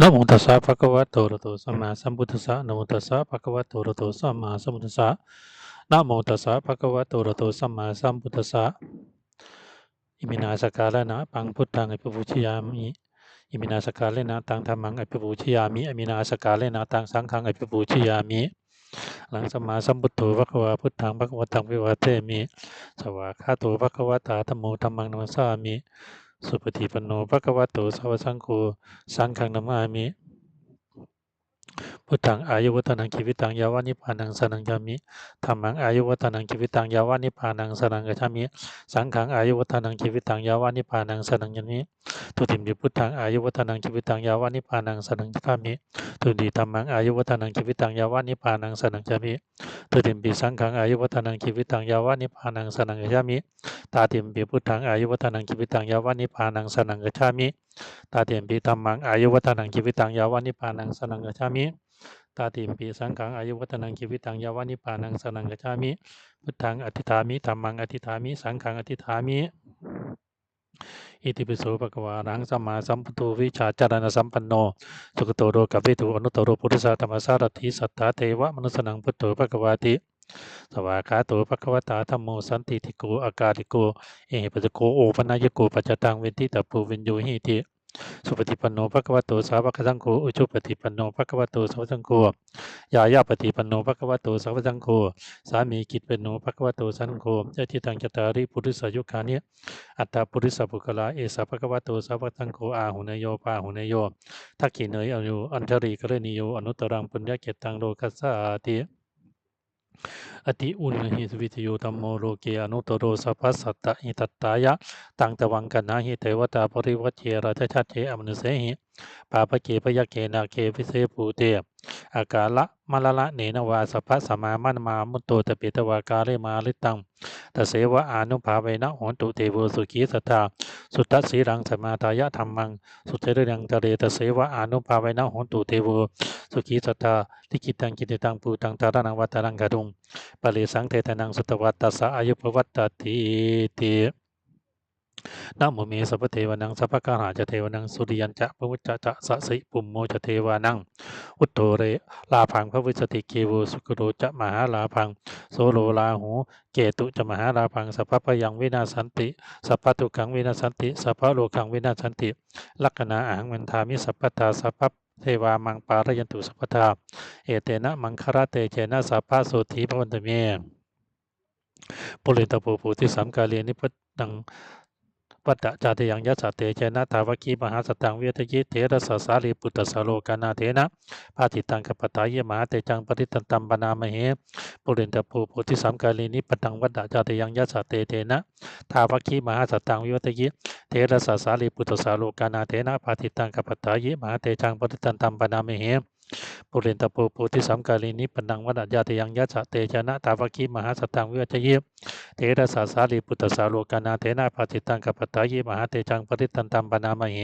นะโมตัสสะภะคะวะโตระโตสัมมาสัมพุทธัสสะนะโมตัสสะภะคะวะโตระโตสัมมาสัมพุทธัสสะนะโมตัสสะภะคะวะโตระโตสัมมาสัมพุทธัสสะอิมินาสกาลนะปังพุทธังอภิปูชยามิอิมินาสกาเลนะตังธรรมังอภิปูชยามิอิมินาสกาเลนะตังสังฆังอภิปูชยามิหลังสมมาสัมพุทโธภะควะพุทธังภะควะตังวิวาเทมิสวากขาโตภะควะตาธมโมธัมมังนัสสามิ สุปฏิปันโนภะคะวะโตสาวกสังโฆสังฆังนามามิ พุทธังอายุวัฒนังชีวิตังยาวานิพานังสนังยามิธรรมังอายุวัฒนังชีวิตังยาวานิพานังสนังกัจฉามิ สังฆังอายุวัฒนังชีวิตังยาวานิพานังสนังยามิทุติมปิพุทธังอายุวัฒนังชีวิตังยาวานิพานังสนังกัจฉามิทุติธรรมังอายุวัฒนังชีวิตังยาวานิพานังสนังยามิทุติมปิสังฆังอายุวัฒนังชีวิตังยาวานิพานังสนังกัจฉามิตาติมปิพุทธังอายุวัฒนังชีวิตังยาวานิพานังสนังกัจฉามิ ตาติมปิธรรมังอายุวัฒนังชีวิตังยาวานิพานังสนังกัจฉามิตาติมปีสังขังอายุวัฒนังชีวิตังยาวานิปานังสนังกัจฉามิพุทธังอธิษฐามิธรรมังอธิษฐามิสังขังอธิษฐามิอิติปิโสภะคะวารังสัมมาสัมพุทโธวิชาจารณสัมปันโนสุขโตโรกัปปิตุอนุตตโรปุริสาธรรมสารถิสัทธาเทวะมนุสนังพุทโธภะคะวาติ สวากาโตภคะวตาธัมโมสันติติโกอากาลิโกเอหิปัสโกโอปนายโกปัจจตังเวนติตาปูวินโยหิติสุปฏิปันโนภะควโตสาวกสังโฆอุชุปฏิปันโนภะควโตสาวกสังโฆยายาปฏิปันโนภะควโตสาวกสังโฆสามีกิจเป็นโนภะควโตสังโฆยะทิตังจตาริปุริสายุคานิอัตตาปุริสปุกลาเอสะภะควโตสาวกสังโฆอาหุนโยปาหุนโยทักขิเนยอนุอัญชริกรณีโยอนุตตรังปุญญเกตังโลกัสสาติ อติอุณหิสวิทโยตัมโมโลเกอนุตโรสัพพสัตตะหิตัตตายะตังตวังกันนาหิเตวตาปริวัเชราชชัดเชอมนุเสหิ ปาปเกปยเกนาเควิเศภูเตอากาละมะละละเนนวาสัพะสมามันมามุตโตตะเปตวากาเลมาลิตังตะเสวะอานุภาเวนะหนตุเทโวสุขีสตตาสุตตะสีรังสมาทายะธรรมัง สุเทเรยังตะเรตะเสวะอานุภาเวนะหนตุเทโวสุขีสตตาลิกิตังกิติตังปูตังตารานังวัตตารังกะดุงปะริสังเทตนังสุตวัตตัสสะอายุปวัตตติติ นะโมเมสัพเทวานังสัพพะกาหาจะเทวานังสุริยันจะพระวุจจะจะสะสิปุมโมจะเทวานังอุตโตเรลาพังพระวิสติเกวสุกโรจะมหาลาพังโสโลลาหูเกตุจะมหาลาพังสัพพะยังวินาสันติสัพพะตุกังวินาสันติสัพพะโลกังวินาสันติ ลักขณาอาหังวันทามิสัพพะตาสัพพะเทวามังปารยันตุสัพพทาเอเตนะมังคารเตเจนะสัพพะโสธีพระวันตเมปุริตาปูปูที่สามกาเลียนิพตัง ปัตตะจาตยังยัสสะเตเจนะทาวกีมหาสตังเวทยิเทระสสารีปุตตสโลกานาเทนะพาติตังกปตายมหาเตจังปริตันตัมปนามเหปุริตปูปูที่สามกาลีนิพตังวัตตะจาตยังยัสสะเตเทนะทาวกีมหาสตังเวทยิเทระสสารีปุตตสโลกานาเทนะพาติตังกปตายมหาเตจังปริตันตัมปนามเห ปุเรนตปูปูติสัมกาลินิปนังวัดญาติยังยัสสะเตชนะตาวกีมหาสตังวิวัจเยเทระสาสาลีปุตตสาโลกานาเทนาปาติตังกัปตายมหาเตจังปริตันตัมปนามเห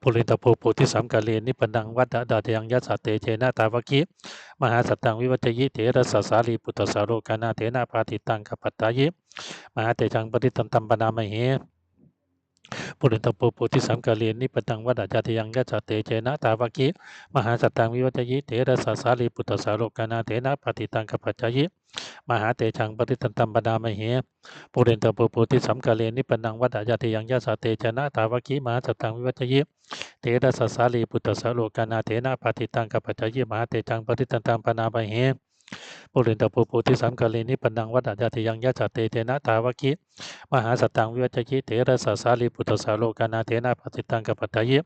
ปุเรนตปูปูติสัมกาลินิปนังวัดญาติยังยัสสะเตชนะตาวกีมหาสตังวิวัจเยเทระสาสาลีปุตตสาโลกานาเทนาปาติตังกัปตายมหาเตจังปริตันตัมปนามเห ปุริตปูปุติสังกาเลียนิปตังวัดจาติยังยัจจเตเจนะตาวกิมหาสัตตังวิวัจยิเถระสาสาลีปุตตสาโลกานาเถนะปฏิตังกัปปัจจยิมหาเตชังปฏิตันตัมปนามเหปุเรนตปูปุติสังกาเลียนิปตังวัดจาติยังยัจเตเจนะตาวกิมหาสัตตังวิวัจยิเถระสาสาลีปุตตสาโลกานาเถนะปฏิตังกัปปัจจยิมหาเตชังปฏิตันตัมปนามเห ปุเรนตปูปุติสามกาลีนิปนังวัดญาติยังยะจจเตเทนะตาวกิมหาสตังวิวัจจิเถระสสาลีปุตตสาโลกานาเทนะปฏิตังกัปปตายิ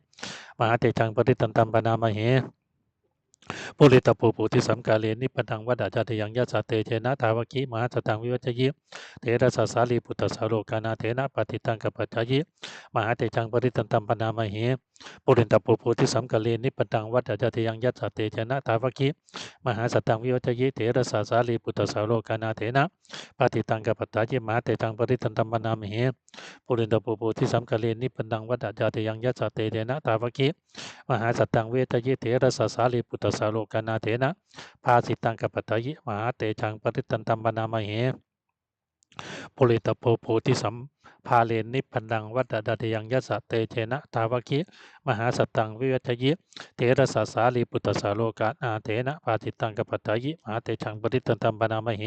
มหาเตจังปฏิตันตัมปนามเห ปุริตปูปุติสัมกาเลนิปนังวัดญาติยังยัจจเตเทนะตาวกิมหาสตังวิวัจจิเถระสสาลีปุตตสาโลกานาเทนะปฏิตังกับปปตายะมหาเตจังปริตันตัมปนามเหปุริตปูปุติสัมกาเลนิปนังวัดญาติยังยัจจเตเทนะตาวกิมหาสตังวิวัจยิเถระสาสาลีปุตตสาโลกานาเถนะปฏิตังกัปปตาจิมหาเตตังปริตันตัมปนามเหปุรินตปูปูที่สัมกาเลนิปนังวัดจาเตยังยัสสะเตเถนะตาวกิมหาสตังเวทยิเถระสาสาลีปุตตสาโลกานาเถนะภาสิตังกัปปตยิมหาเตจังปริตันตัมปนามเหปุริตปูปูที่สัมพาเลนิพันดังวัดดาเทยังยัสะเตเจนะทาวคิมหาสตังวิวัชยิเทระสสสาลีปุตตสาโลกาอาเทนะปาติตังกปปตตายิมหาเตชังปริตันตัมปนามเห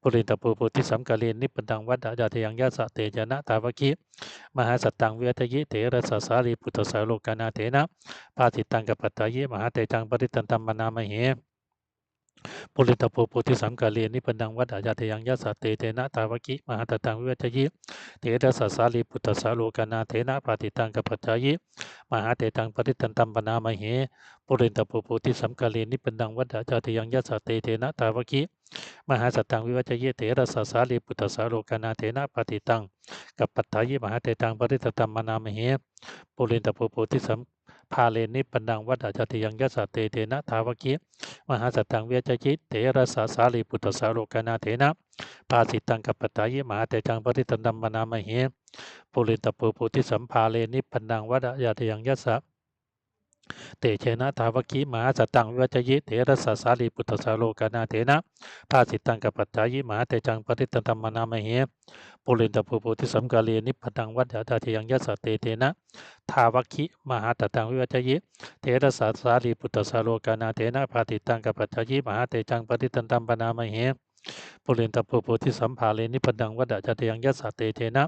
ปุริตปูปุติสัมกาเลนนิพพันดังวัดดาเทยังยัสะเตเชนะทาวคิมหาสัตตังวิวัชยิเทระสสสาลีปุตตสาโลกานาเทนะปาติตังกปปตายิมหาเตชังปริตันตัมปนามเหปุริตโพโพธิสัมกาเลนิปันดังวัดอาญาเทยังยัสะเตเตนะตาวกิมหาตตังวิวัจยิเทระสัสสาลีปุตตสาโลกานาเทนะปาติตังกัปปัจจายิมหาเตตังปริตันตัมปนามเหปุริตโพโพธิสัมกาเลนิปันดังวัดอาญาเทยังยัสสะเตเตนะตาวกิ มหาสัตตังวิวัจยิเถระสัสาลีปุตตสาโลกานาเทนะปาติตังกัปปัจจายิมหาเตตังปริตันตัมปนามเหปุรินตโพโพธิสัมพาเลนิปันดังวัดอาจติยังยัสะเตเตนะทาวกิมหาสัตตังเวจจิตเถระสาสาลีปุตตสาโลกนาเถนะปาสิตังกัปปตายิมหาเตจังปริตันดัมมนามเหปุรินตปูปุติสัมภาเลนิปันดังวัดอาจติยังยัสสะ เตเชนะทาวกิมหาสัตตังวิวัจยิเถระสาสาลีปุตตสาโลกานาเถนะปาสิตังกับปปตายิมหาเตจังปริตันดัมมนามเหปุริตปูปุติสัมกาเลนิปันดังวัดอาจติยังยัสเตเตนะทาวคิมหาตตังวิวัจยิเทระสัสสาลีปุตตสาโลกานาเทนะปาติตังกัปปัจจายิมหาเตจังปฏิตันตัมนามเหปุเรนตปุโพธิสัมภาเลนิพดังวัดจตยังยัสเตเทนะ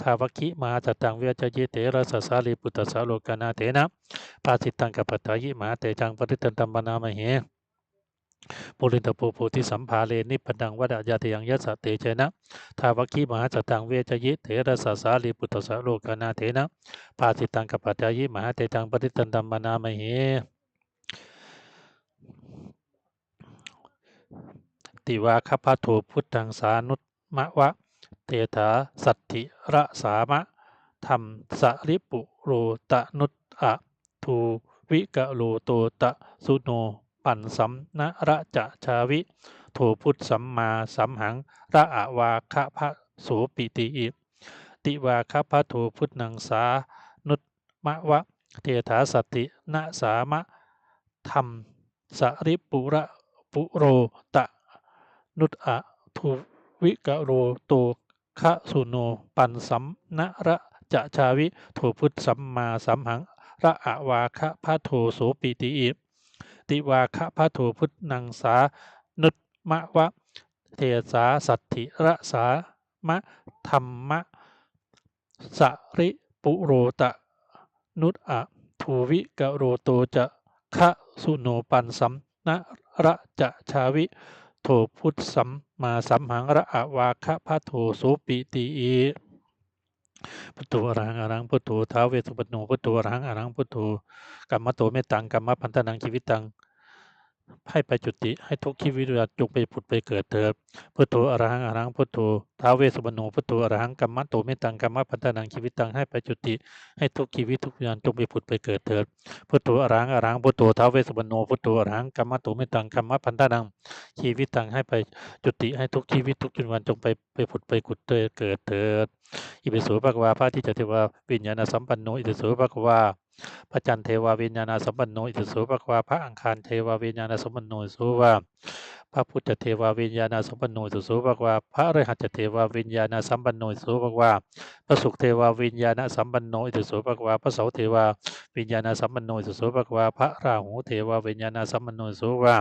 ทาวคิมหาตตังวิวัจยิเทระสัสสาลีปุตตสาโลกานาเทนะ ปาติตังกัปปัจจยิมหาเตจังปฏิตันตัมปนามเหปุรินตปูโพธิสัมภาเลนิปดังวัดญาติยังยัสะเตเจนะทาวคีมหาจตังเวจยิเถระสสาลีปุตตสะโลกนาเถนะปาติตังกับปัจจายิมหาเตจังปฏิตันตัมมนามเหติวาคพาโทพุทธังสานุตมะวะเตถาสัตติระสามะธรรมสริปุโรตะนุตอะ ทูวิกะโลโตตะสุโนปันสัมนะระจะชาวิโถพุทธสัมมาสัมหังระอะวาคะพระโสปิติอิติวาคะพระโถพุทธังสานุตมะวะเทถาสตินะสามะธรรมสริปุระปุโรตะนุตอะทุวิกะโรโตคะสุโนปันสัมนะระจะชาวิโถพุทธสัมมาสัมหัง ระอะวาคะพระโถโสปิติอิติวาคะพระถูพุทธนังสานุตมะวะเทสาสัตถิระสามะธรรมะสริปุโรตะนุตอะทูวิกโรโตจะคะสุโนปันสัมนะระจะชาวิโถพุทธสัมมาสัมหังระอะวาคะพระโถโสปิติอี พุทโธอรหังอรังพุทโธท้าเวสุปโนพุทโธอรหังอรังพุทโธกรรมโตเมตังกรรมพันธนังชีวิตัง ให้ไปจุติให้ทุกชีวิตวิญญาณจงไปผุดไปเกิดเถิดพุทโธอรหังอรหังพุทโธท้าเวสุวรรณพุทโธอรหังกัมมะโตเมตังกัมมะพันธนังชีวิตตังให้ไปจุติให้ทุกชีวิทุกวิญญาณจงไปผุดไปเกิดเถิดพุทโธอรหังอรหังพุทโธท้าเวสุวรรณพุทโธอรหังกัมมะโตเมตังกัมมะพันธนังชีวิตตังให้ไปจุติให้ทุกชีวิตทุกวิญญาณจงไปไปผุดไปกุดเกิดเถิดอิปิโสภะกวาพระที่จะเทวาวิญญาณสัมปันโนอิปิโสภะกวา พระจันทร์เทวาวิญญาณสัมปันโนอิติสุภควาพระอังคารเทวาวิญญาณสัมปันโนสุวาพระพุทธเทวาวิญญาณสัมปันโนอิสุภควาพระอรหัตเทวาวิญญาณสัมปันโนสุภควาพระสุขเทวาวิญญาณสัมปันโนอิสุภควาพระเสาเทวาวิญญาณสัมปันโนอิสุภควาพระราหูเทวาวิญญาณสัมปันโนสุภควา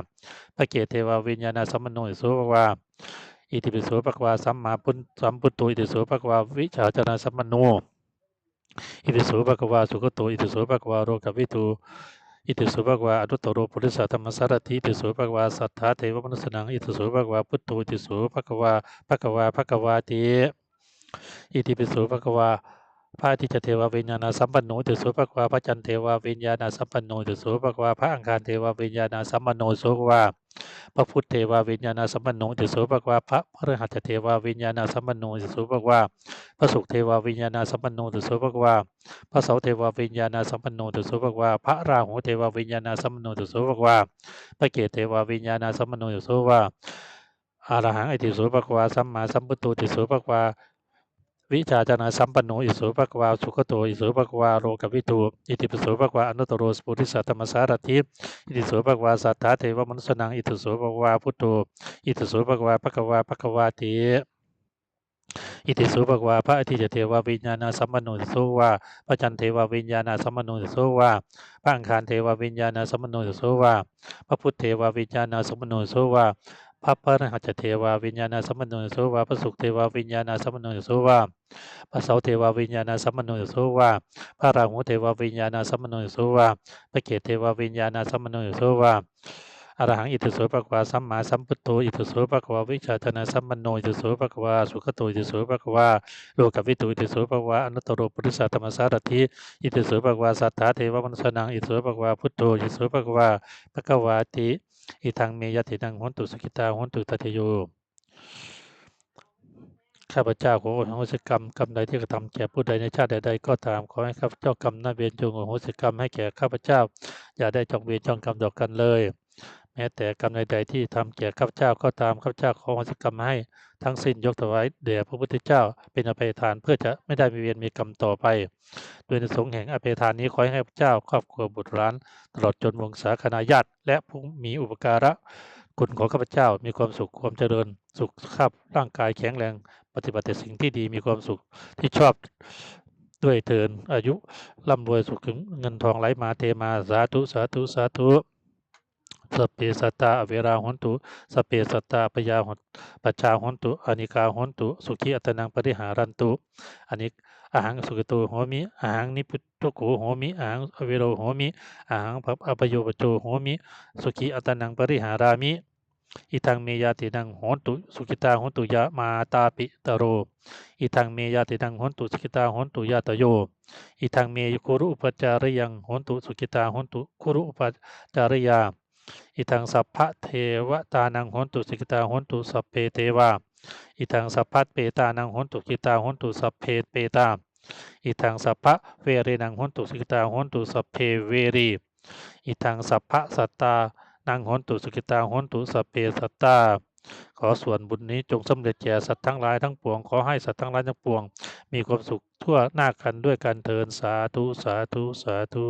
พระเกศเทวาวิญญาณสัมปันโนสุภควาอิติปิโสภควาสัมมาพุทธสัมพุทโธอิติโสภควาวิชาจารสัมปันโน อิติสุภควาสุขโต อิติสุภควาโรกวิตูอิติสุภควาอนุตตโรปุริสัตมสารถิอิติสุภควาสัทธาเทวมนุสนัง อิติสุภควาพุทโธอิติสุภควาภควาภควาติอิติปิสุภควาพระที่จเทววิญญาณสัมปันโนติสุภควาพระจันเทววิญญาณสัมปันโนติสุภควาพระอังคารเทววิญญาณสัมปันโนสุภวา พระพุทธเทวาวิญญาณสัมปันโนติสุภควาพระพระหัตถเทวาวิญญาณสัมปันโนติสุภควาพระสุขเทวาวิญญาณสัมปันโนติสุภควาพระเสาเทวาวิญญาณสัมปันโนติสุภควาพระราหูเทวาวิญญาณสัมปันโนติสุภควาพระเกศเทวาวิญญาณสัมปันโนติสุภควาอรหังอิติสุภควาสัมมาสัมพุทโธติสุภควา วิชาจนาสัมปันโนอิสุภควาสุขโตอิสุภควาโรกวิตูอิติปสุภควาอนุตโรสปุริสัตมสารทิอิติสุภควาสัทธาเทวมนุสนังอิติสุภควาพุทโธอิติสุภควาภควาภควาติอิติสุภควาพระอธิจเทววิญญาณสัมมโนติสุวาพระจันเทววิญญาณสัมมโนติสุวาพระอังคารเทววิญญาณสัมมโนติสุวาพระพุทธเทววิญญาณสัมมโนติสุวา พระพระรหัสเทวาวิญญาณสัมมโนสุวาพระสุขเทวาวิญญาณสัมมโนสุวาพระเสาเทวาวิญญาณสัมมโนสุวาพระราหูเทวาวิญญาณสัมมโนสุวาพระเกศเทวาวิญญาณสัมมโนสุวาอรหังอิติโสภะคะวาสัมมาสัมพุทโธอิติโสภะคะวาวิชาธนาสัมปันโนอิติโสภะคะวาสุขโตอิติโสภะคะวาโลกวิตูอิติโสภะคะวาอนุตตรปุริสธรรมสารถิอิติโสภะคะวาสัทธาเทวมนุสนังอิติโสภะคะวาพุทโธอิติโสภะคะวาภะคะวาติ อิทังเมยตินังหนตุสกิตาหนตุทัตติโย ข้าพเจ้าของอโหสิกรรมกรรมใดที่กระทำแก่ผู้ใดในชาติใดๆก็ตามขอให้ข้าพเจ้ากรรมนั้นเวรจงอโหสิกรรมให้แก่ข้าพเจ้า อย่าได้จองเวรจองกรรมต่อกันเลย ม้แต่กรรมใดๆที่ทำแก่ข้าพเจ้าก็ตามข้าพเจ้าขออสิกรรมให้ทั้งสิ้นยกถวายแด่พระพุทธเจ้าเป็นอภัยทานเพื่อจะไม่ได้มีเวรมีกรรมต่อไป โดยในสงฆ์แห่งอภัยทานนี้ขอให้ข้าพเจ้าครอบครัวบุตรหลาน ตลอดจนวงศาคณาญาติและผู้มีอุปการะคุณของข้าพเจ้ามีความสุขความเจริญ สุขภาพร่างกายแข็งแรง ปฏิบัติแต่สิ่งที่ดีมีความสุขที่ชอบด้วยเทินอายุร่ำรวยสุขถึงเงินทองไหลมาเทมาสาธุสาธุสาธุ สเปสัตตาอเวราหนตุ สเปสัตตาปยาหนปัจจาหนตุอนิกาหนตุ สุขีอัตนังปริหารันตุอันนี้อาหังสุขโตโหมิอาหังนิพุตโตโกโหมิอาหังอเวโรโหมิอาหังปัปอปโยปโจโหมิ สุขีอัตนังปริหารามิอิทังเมยาตินังโหนตุสุขิตาโหนตุยะมาตาปิตโรอิทังเมยาตินังโหนตุสุขิตาโหนตุยะตโยอิทังเมยคุรุอุปจาริยังโหนตุสุขิตาโหนตุคุรุอุปจาริยา อิทังสัพพะเทวตานังหนตุสุขิตาหนตุสัพเพเทวาอิทังสัพพะเปตานังหนตุกิตาหนตุสัพเพเปตาอิทังสัพพะเวเรนังหนตุสุขิตาหนตุสัพเพเวรีอิทังสัพพะสัตตานางหนตุสุขิตาหนตุสัพเพสัตตาขอส่วนบุญนี้จงสำเร็จแก่สัตว์ทั้งหลายทั้งปวงขอให้สัตว์ทั้งหลายทั้งปวง มีความสุขทั่วหน้ากันด้วยกันเทินสาธุสาธุสาธุ